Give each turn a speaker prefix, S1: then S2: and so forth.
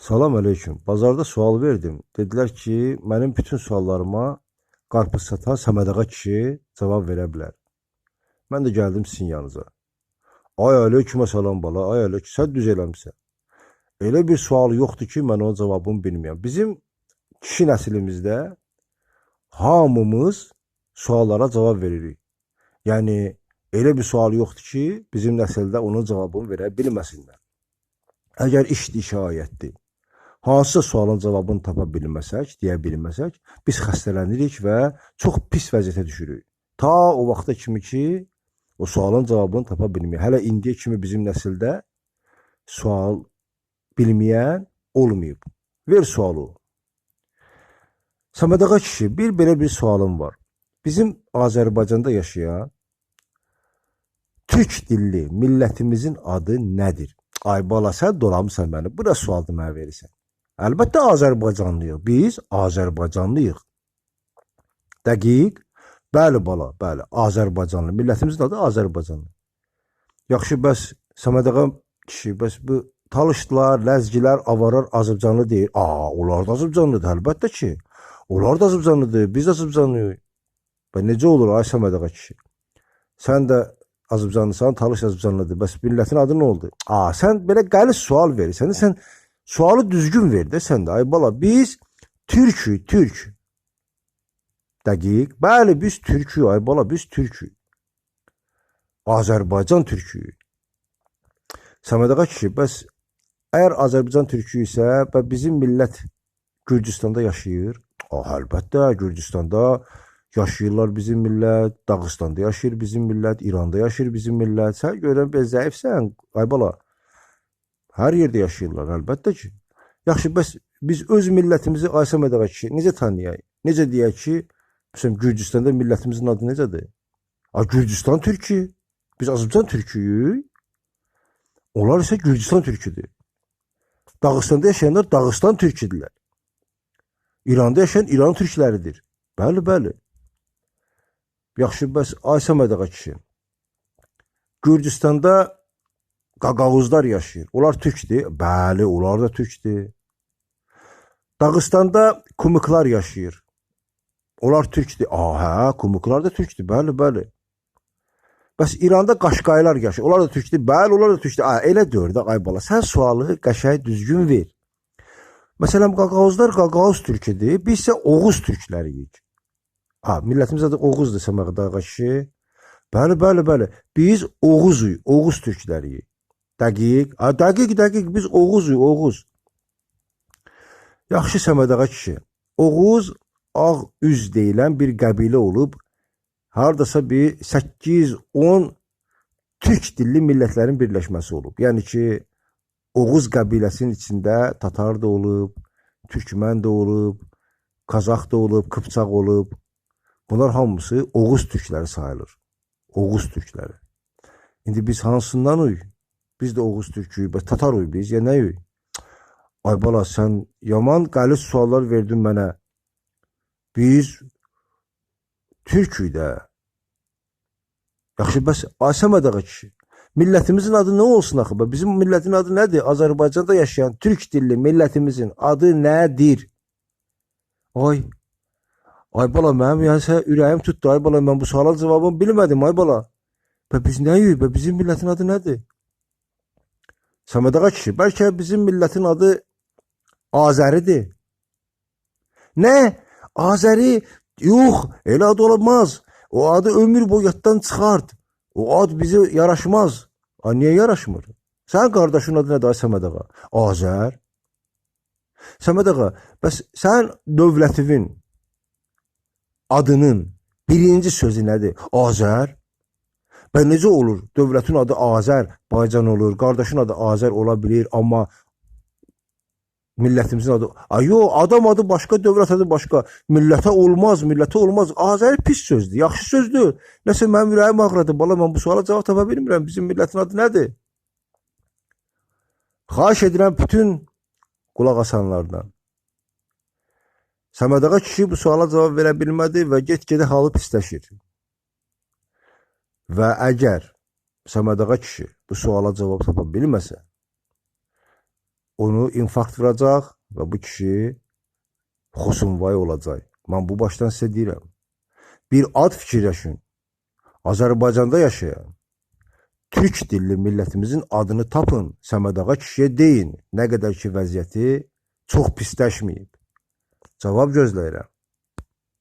S1: Salam aleyküm. Bazarda sual verdim. Dediler ki, benim bütün suallarıma qarpız satan Səməd ağa kişi cavab verə bilər. Mən də gəldim sizin yanınıza. Ay aleyküm salam bala, ay aleyküm. Sən düz eləmisən. Elə bir sual yoxdur ki, mən onun cavabını bilmirəm. Bizim kişi nəslimizdə hamımız suallara cavab veririk. Yəni elə bir sual yoxdur ki, bizim nəsildə onun cavabını verə bilməsinlər. Əgər işdir şayətdir. Hansısa sualın cavabını tapa bilməsək, deyə bilməsək, biz xəstələnirik və çox pis vəziyyətə düşürük. Ta o vaxta kimi ki, o sualın cavabını tapa bilməyək. Hələ indiyə kimi bizim nəsildə sual bilməyən olmayıb. Ver sualı. Səməd ağa kişi, bir belə bir sualım var. Bizim Azərbaycanda yaşayan Türk dilli millətimizin adı nədir? Ay bala, sən dolamısan məni. Bu da sualdır mənə verirsən. Əlbəttə Azərbaycanlıyıq. Biz Azərbaycanlıyıq. Dəqiq. Bəli bala, bəli. Azərbaycanlı. Millətimizin adı Azərbaycanlı. Yaxşı, bəs Səməd ağa kişi, bəs bu talışdılar, ləzgilər, avarar Azərbaycanlı deyil. Aa, onlar da Azərbaycanlıdır əlbəttə ki. Onlar da Azərbaycanlıdır. Biz də Azərbaycanlıyıq. Və necə olur ay Səməd ağa kişi? Sən də Azərbaycanlısan, Talış Azərbaycanlıdır. Bəs millətin adı nə oldu? Aa, sən belə qəliz sual verirsən. Sən sualı düzgün ver də sən də. Ay bala, biz türkük, türk. Dəqiq. Bəli, biz türkük. Ay bala, biz türkük. Azərbaycan türküyük. Səməd ağa kişi, bəs əgər Azərbaycan türküyü isə və bizim millət Gürcüstanda yaşayır. Ah, əlbəttə, Gürcüstanda yaşayırlar bizim millət, Dağıstanda yaşayır bizim millət, İranda yaşayır bizim millət. Sən görən bir zəifsən, ay bala. Hər yerdə yaşayırlar, əlbəttə ki. Yaxşı, bəs biz öz millətimizi Aysə Mədağa kişi necə tanıyaq? Necə deyək ki, məsələn, Gürcüstanda millətimizin adı necədir? A, Gürcüstan türkü. Biz Azərbaycan türküyük. Onlar isə Gürcüstan türküdür. Dağıstanda yaşayanlar Dağıstan türküdürlər. İranda yaşayan İran türkləridir. Bəli, bəli. Yaxşı, bəs Aysə Mədağa kişi. Gürcüstanda Qaqavuzlar yaşayır. Onlar türkdür. Bəli, onlar da türkdür. Dağıstanda Kumuklar yaşayır. Onlar türkdür. Aha, Kumuklar da türkdür. Bəli, bəli. Bəs İranda Qaşqaylar yaşayır. Onlar da türkdür. Bəli, onlar da türkdür. Aa, elə deyir də ay bala. Sən sualı qəşəng düzgün ver. Məsələn, Qaqavuzlar Qaqavuz türküdür. Biz isə Oğuz türkləriyik. Ha, millətimiz adı Oğuzdur Səməd ağa kişi. Bəli, bəli, bəli. Biz Oğuzuyuq, Oğuz türkləriyik. Dəqiq. Ha, dəqiq, dəqiq. Biz Oğuzuyuq, Oğuz. Yaxşı Səməd ağa kişi. Oğuz ağ üz deyilən bir qəbilə olub. Hardasa bir 8-10 türk dilli millətlərin birləşməsi olub. Yəni ki, Oğuz qəbiləsinin içində Tatar da olub, Türkmən də olub, Qazax da olub, Qıpçaq olub. Bunlar hamısı Oğuz türkləri sayılır. Oğuz türkləri. İndi biz hansından uyuq? Biz də Oğuz türküyük, bəs Tatar uyuq biz, ya nə uyuq? Ay bala, sən yaman qəliz suallar verdin mənə. Biz türküyük də. Yaxşı, bəs Asəməd ağa kişi, millətimizin adı nə olsun axı? Bizim millətin adı nədir? Azərbaycanda yaşayan türk dilli millətimizin adı nədir? Ay, ay bala, mənim yəni ürəyim tutdu. Ay bala, mən bu sualın cavabını bilmədim, ay bala. Bə, biz nəyik? Bə, bizim millətin adı nədir? Səməd ağa kişi, bəlkə bizim millətin adı Azəridir. Nə? Azəri? Yox, elə ad olmaz. O adı ömür boyu yaddan çıxart. O ad bizə yaraşmaz. A, niyə yaraşmır? Sənin qardaşın adı nədir Səməd ağa? Azər. Səməd ağa, bəs sən dövlətivin adının birinci sözü nədir? Azər. Bə necə olur? Dövlətin adı Azər, Baycan olur, qardaşın adı Azər ola bilir, amma millətimizin adı... Ay yo, adam adı başqa, dövlət adı başqa. Millətə olmaz, millətə olmaz. Azər pis sözdür, yaxşı sözdür. Nəsə mənim ürəyim ağrıdı. Bala, mən bu suala cavab tapa bilmirəm. Bizim millətin adı nədir? Xahiş edirəm bütün qulaq asanlardan. Səməd ağa kişi bu suala cavab verə bilmədi və get-gedə halı pisləşir. Və əgər Səməd ağa kişi bu suala cavab tapa bilməsə, onu infarkt vuracaq və bu kişi xosunvay olacaq. Mən bu başdan sizə deyirəm. Bir ad fikirləşin. Azərbaycanda yaşayan Türk dilli millətimizin adını tapın, Səməd ağa kişiyə deyin, nə qədər ki vəziyyəti çox pisləşməyib. Cavab gözləyirəm.